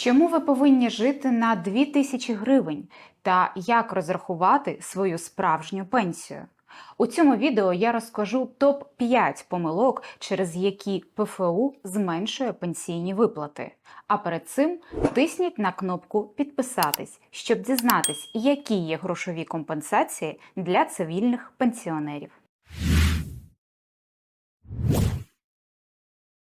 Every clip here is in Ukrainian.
Чому ви повинні жити на 2000 гривень та як розрахувати свою справжню пенсію? У цьому відео я розкажу топ-5 помилок, через які ПФУ зменшує пенсійні виплати. А перед цим тисніть на кнопку Підписатись, щоб дізнатись, які є грошові компенсації для цивільних пенсіонерів.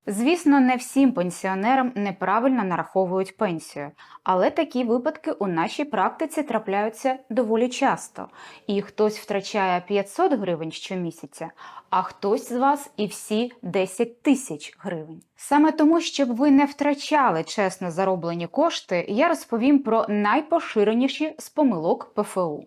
Звісно, не всім пенсіонерам неправильно нараховують пенсію, але такі випадки у нашій практиці трапляються доволі часто. І хтось втрачає 500 гривень щомісяця, а хтось з вас і всі 10 тисяч гривень. Саме тому, щоб ви не втрачали чесно зароблені кошти, я розповім про найпоширеніші з помилок ПФУ.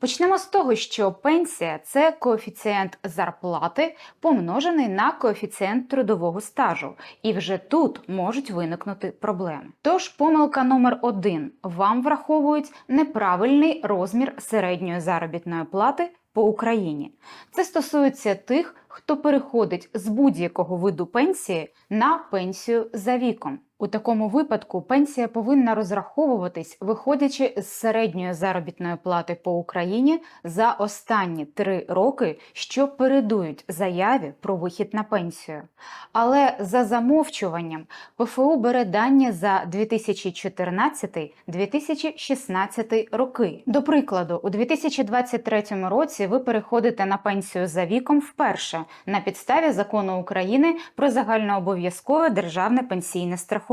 Почнемо з того, що пенсія це коефіцієнт зарплати, помножений на коефіцієнт трудового стажу, і вже тут можуть виникнути проблеми. Тож, помилка номер один: вам враховують неправильний розмір середньої заробітної плати по Україні. Це стосується тих, хто переходить з будь-якого виду пенсії на пенсію за віком. У такому випадку пенсія повинна розраховуватись, виходячи з середньої заробітної плати по Україні за останні три роки, що передують заяві про вихід на пенсію. Але за замовчуванням ПФУ бере дані за 2014-2016 роки. До прикладу, у 2023 році ви переходите на пенсію за віком вперше на підставі закону України про загальнообов'язкове державне пенсійне страхування.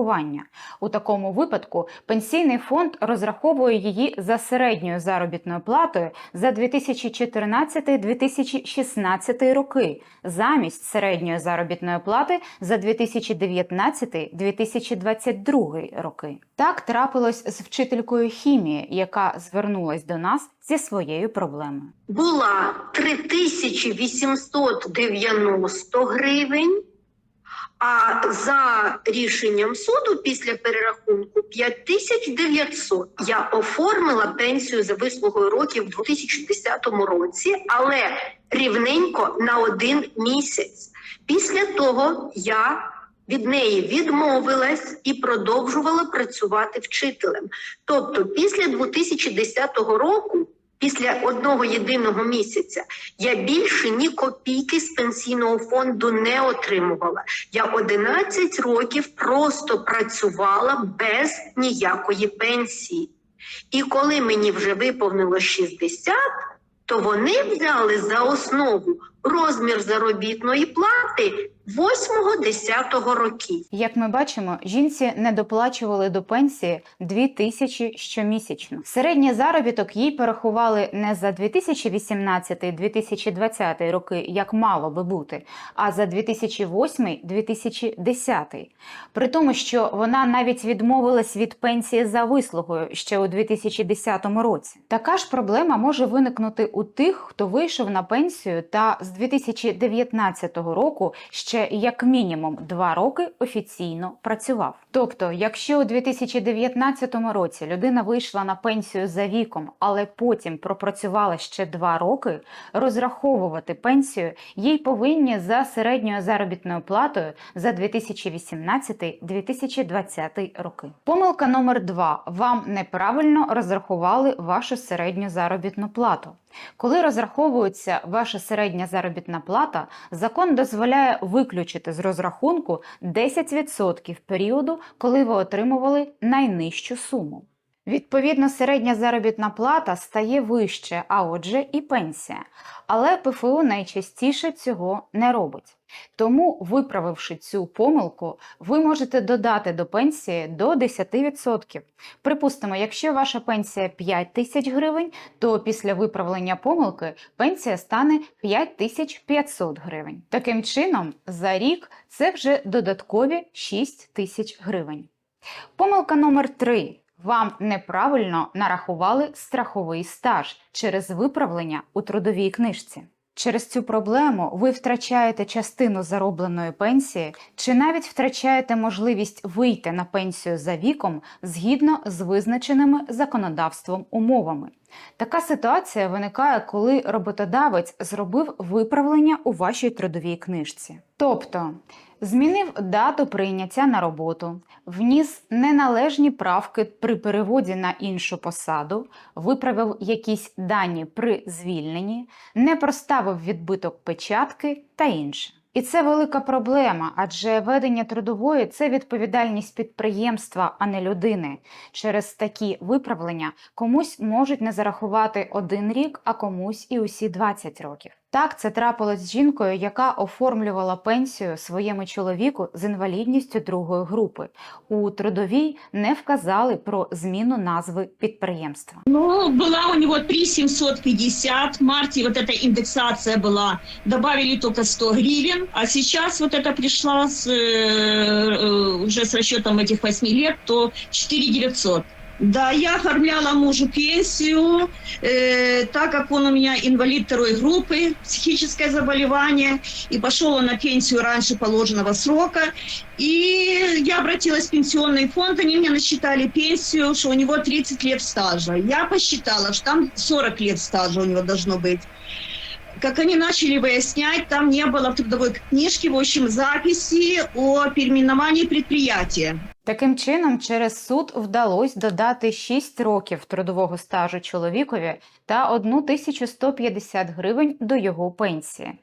У такому випадку пенсійний фонд розраховує її за середньою заробітною платою за 2014-2016 роки замість середньої заробітної плати за 2019-2022 роки. Так трапилось з вчителькою хімії, яка звернулась до нас зі своєю проблемою. була 3890 гривень, а за рішенням суду після перерахунку 5900. Я оформила пенсію за вислугою років у 2010 році, але рівненько на один місяць. Після того я від неї відмовилась і продовжувала працювати вчителем. Тобто, після 2010 року, після одного єдиного місяця, я більше ні копійки з пенсійного фонду не отримувала. Я 11 років просто працювала без ніякої пенсії. І коли мені вже виповнило 60, то вони взяли за основу розмір заробітної плати 8-10 років. Як ми бачимо, жінці не доплачували до пенсії 2 тисячі щомісячно. Середній заробіток їй порахували не за 2018-2020 роки, як мало би бути, а за 2008-2010. При тому, що вона навіть відмовилась від пенсії за вислугою ще у 2010 році. Така ж проблема може виникнути у тих, хто вийшов на пенсію та з 2019 року ще як мінімум 2 роки офіційно працював. Тобто, якщо у 2019 році людина вийшла на пенсію за віком, але потім пропрацювала ще 2 роки, розраховувати пенсію їй повинні за середньою заробітною платою за 2018-2020 роки. Помилка номер 2. Вам неправильно розрахували вашу середню заробітну плату. Коли розраховується ваша середня заробітна плата, закон дозволяє виключити з розрахунку 10% періоду, коли ви отримували найнижчу суму. Відповідно, середня заробітна плата стає вище, а отже, і пенсія. Але ПФУ найчастіше цього не робить. Тому, виправивши цю помилку, ви можете додати до пенсії до 10%. Припустимо, якщо ваша пенсія 5 тисяч гривень, то після виправлення помилки пенсія стане 5500 гривень. Таким чином, за рік це вже додаткові 6 тисяч гривень. Помилка номер 3. Вам неправильно нарахували страховий стаж через виправлення у трудовій книжці. Через цю проблему ви втрачаєте частину заробленої пенсії чи навіть втрачаєте можливість вийти на пенсію за віком згідно з визначеними законодавством умовами. Така ситуація виникає, коли роботодавець зробив виправлення у вашій трудовій книжці. Тобто змінив дату прийняття на роботу, вніс неналежні правки при переводі на іншу посаду, виправив якісь дані при звільненні, не проставив відбиток печатки та інше. І це велика проблема, адже ведення трудової це відповідальність підприємства, а не людини. Через такі виправлення комусь можуть не зарахувати один рік, а комусь і усі 20 років. Так, це трапилось з жінкою, яка оформлювала пенсію своєму чоловіку з інвалідністю другої групи. У трудовій не вказали про зміну назви підприємства. Ну, была у него 3750, в марте вот эта индексация была, добавили только 100 гривен, а сейчас вот это пришла с, э, э, уже с расчетом этих 8 лет, то 4900. Да, я оформляла мужу пенсию, э, так как он у меня инвалид второй группы, психическое заболевание, и пошел он на пенсию раньше положенного срока. И я обратилась в пенсионный фонд, они мне насчитали пенсию, что у него 30 лет стажа. Я посчитала, что там 40 лет стажа у него должно быть. Как они начали выяснять, там не было в трудовой книжке, в общем, записи о переименовании предприятия. Таким чином, через суд вдалося додати 6 років трудового стажу чоловікові та 1150 гривень до його пенсії.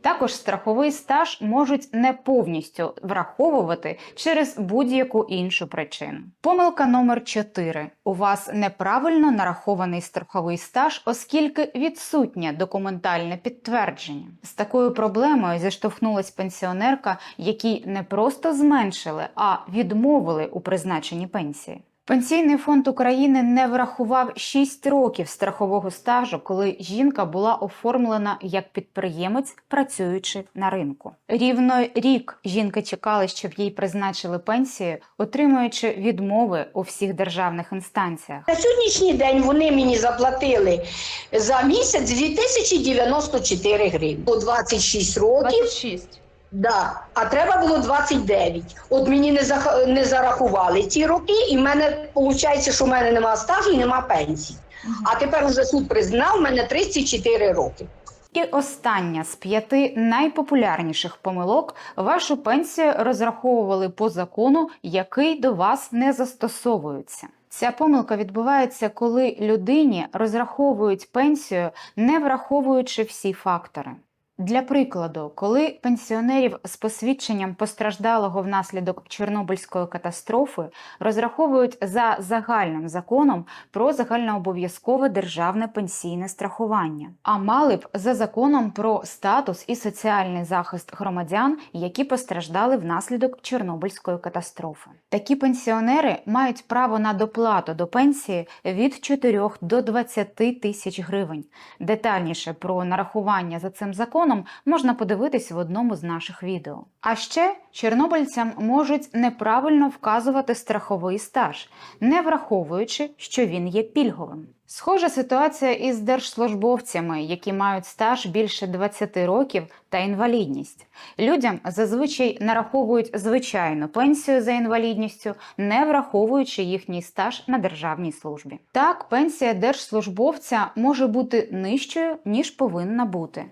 Також страховий стаж можуть не повністю враховувати через будь-яку іншу причину. Помилка номер 4. У вас неправильно нарахований страховий стаж, оскільки відсутнє документальне підтвердження. З такою проблемою зіштовхнулась пенсіонерка, якій не просто зменшили, а відмовили у призначенні пенсії. Пенсійний фонд України не врахував 6 років страхового стажу, коли жінка була оформлена як підприємець, працюючи на ринку. Рівно рік жінка чекала, щоб їй призначили пенсію, отримуючи відмови у всіх державних інстанціях. На сьогоднішній день вони мені заплатили за місяць 2094 гривні. По 26 років, 26. Да, а треба було 29. От мені не, зах... не зарахували ці роки, і в мене виходить, що в мене нема стажу і нема пенсії. А тепер уже суд признав, в мене 34 роки. І остання з п'яти найпопулярніших помилок вашу пенсію розраховували по закону, який до вас не застосовується. Ця помилка відбувається, коли людині розраховують пенсію, не враховуючи всі фактори. Для прикладу, коли пенсіонерів з посвідченням постраждалого внаслідок Чорнобильської катастрофи розраховують за загальним законом про загальнообов'язкове державне пенсійне страхування, а мали б за законом про статус і соціальний захист громадян, які постраждали внаслідок Чорнобильської катастрофи. Такі пенсіонери мають право на доплату до пенсії від 4 до 20 тисяч гривень. Детальніше про нарахування за цим законом можна подивитись в одному з наших відео. А ще чорнобильцям можуть неправильно вказувати страховий стаж, не враховуючи, що він є пільговим. Схожа ситуація із держслужбовцями, які мають стаж більше 20 років та інвалідність. Людям зазвичай нараховують звичайну пенсію за інвалідністю, не враховуючи їхній стаж на державній службі. Так, пенсія держслужбовця може бути нижчою, ніж повинна бути.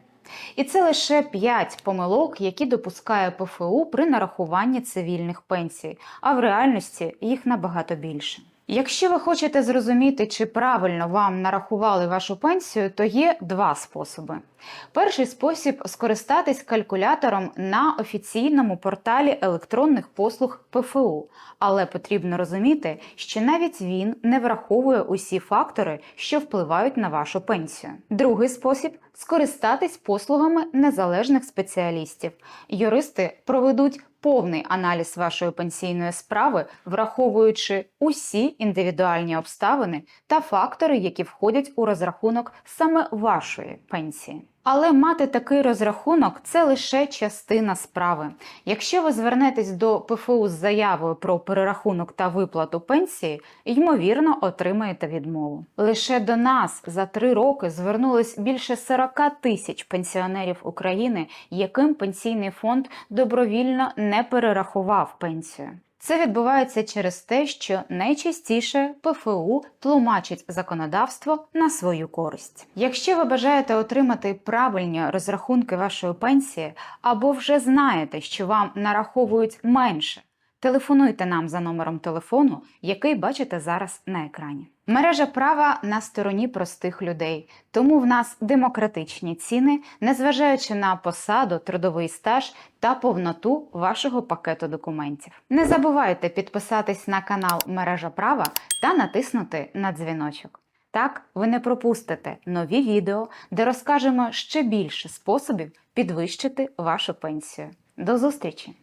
І це лише 5 помилок, які допускає ПФУ при нарахуванні цивільних пенсій, а в реальності їх набагато більше. Якщо ви хочете зрозуміти, чи правильно вам нарахували вашу пенсію, то є два способи. Перший спосіб скористатись калькулятором на офіційному порталі електронних послуг ПФУ, але потрібно розуміти, що навіть він не враховує усі фактори, що впливають на вашу пенсію. Другий спосіб скористатись послугами незалежних спеціалістів. Юристи проведуть повний аналіз вашої пенсійної справи, враховуючи усі індивідуальні обставини та фактори, які входять у розрахунок саме вашої пенсії. Але мати такий розрахунок це лише частина справи. Якщо ви звернетесь до ПФУ з заявою про перерахунок та виплату пенсії, ймовірно, отримаєте відмову. Лише до нас за три роки звернулось більше 40 тисяч пенсіонерів України, яким пенсійний фонд добровільно не перерахував пенсію. Це відбувається через те, що найчастіше ПФУ тлумачить законодавство на свою користь. Якщо ви бажаєте отримати правильні розрахунки вашої пенсії або вже знаєте, що вам нараховують менше, телефонуйте нам за номером телефону, який бачите зараз на екрані. Мережа права на стороні простих людей, тому в нас демократичні ціни, незважаючи на посаду, трудовий стаж та повноту вашого пакету документів. Не забувайте підписатись на канал Мережа права та натиснути на дзвіночок. Так ви не пропустите нові відео, де розкажемо ще більше способів підвищити вашу пенсію. До зустрічі!